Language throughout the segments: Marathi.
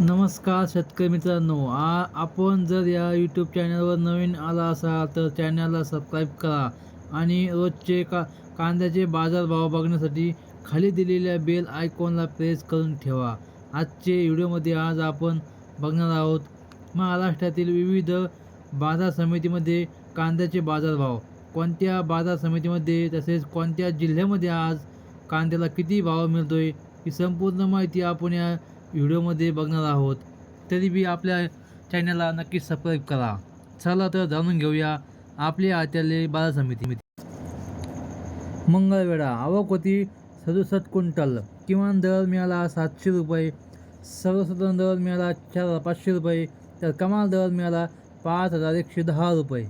नमस्कार शेतकरी मित्रांनो आ आपण जर या यूट्यूब चॅनलवर नवीन आला असाल तर चॅनलला सबस्क्राईब करा आणि रोजचे का कांद्याचे बाजारभाव बघण्यासाठी खाली दिलेल्या बेल आयकॉनला प्रेस करून ठेवा. आजचे व्हिडिओमध्ये आज आपण बघणार आहोत महाराष्ट्रातील विविध बाजार समितीमध्ये कांद्याचे बाजारभाव कोणत्या बाजार समितीमध्ये तसेच कोणत्या जिल्ह्यामध्ये आज कांद्याला किती भाव मिळतोय ही संपूर्ण माहिती आपण या व्हिडिओमध्ये बघणार आहोत. तरी बी आपल्या चॅनलला नक्की सबस्क्राईब करा. चला तर जाणून घेऊया आपली आत्याले बाजार समिती मंगळवेढा आवक होती सदुसष्ट क्विंटल. किमान दर मिळाला सातशे रुपये. सर्वसाधारण दर मिळाला चार हजार पाचशे रुपये. तर कमाल दर मिळाला पाच हजार एकशे दहा रुपये.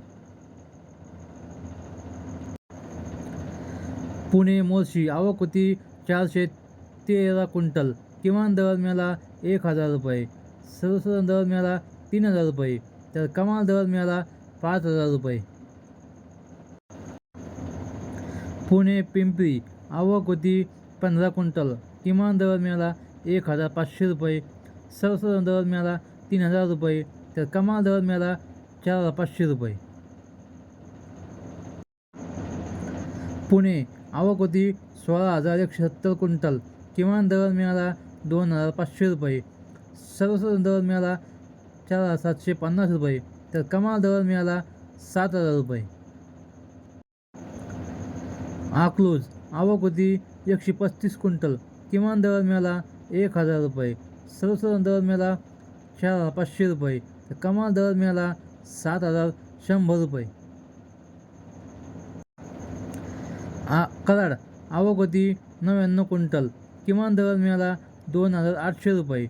पुणे मोर्शी आवक होती चारशे तेरा क्विंटल. किमान दर मिळाला एक हजार रुपये. सर्वसाधारण दर मिळाला तीन हजार रुपये. तर कमाल दर मिळाला पाच हजार रुपये. पुणे पिंपरी. आवक होती पंधरा क्विंटल. किमान दर मिळाला एक हजार पाचशे रुपये. सर्वसाधारण दर मिळाला तीन हजार रुपये. तर कमाल दर मिळाला चार हजार पाचशे रुपये. पुणे. आवक होती सोळा हजार एकशे सत्तर क्विंटल. किमान दर मिळाला दोन हजार पाचशे रुपये. सर्वसाधारण दर मिळाला चार हजार सातशे पन्नास रुपये. तर कमाल दर मिळाला सात हजार रुपये. अकलूज आवक होती एकशे पस्तीस क्विंटल. किमान दर मिळाला एक हजार रुपये. सर्वसाधारण दर मिळाला चार हजार पाचशे रुपये. तर कमाल दर मिळाला सात हजार शंभर रुपये. आ कराड आवक होती नव्याण्णव क्विंटल. किमान दर मिळाला दोन हजार आठशे रुपये.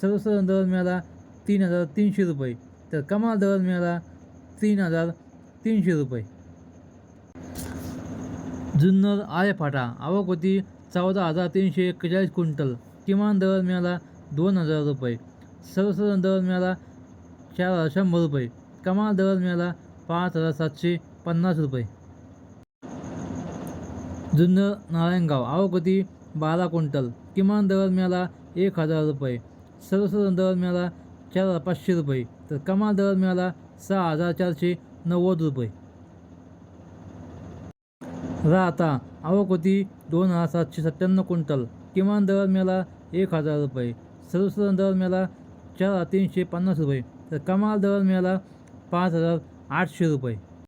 सर्वसाधारण दर मिळाला तीन हजार तीनशे रुपये. तर कमाल दर मिळाला तीन हजार तीनशे रुपये. जुन्नर आळेफाटा आवक होती चौदा हजार तीनशे एक्केचाळीस क्विंटल. किमान दर मिळाला दोन हजार रुपये. सर्वसाधारण दर मिळाला चार हजार शंभर रुपये. कमाल दर मिळाला पाच हजार सातशे पन्नास रुपये. जुन्नर नारायणगाव आवक होती बारा क्विंटल. किमान दर मिळाला एक हजार रुपये. सर्वसाधारण दर मिळाला चार हजार पाचशे रुपये. तर कमाल दर मिळाला सहा हजार चारशे नव्वद रुपये. राहता आवक होती दोन हजार सातशे सत्त्याण्णव क्विंटल. किमान दर मिळाला एक हजार रुपये. सर्वसाधारण दर मिळाला चार हजार तीनशे पन्नास रुपये. तर कमाल दर मिळाला पाच हजार आठशे रुपये.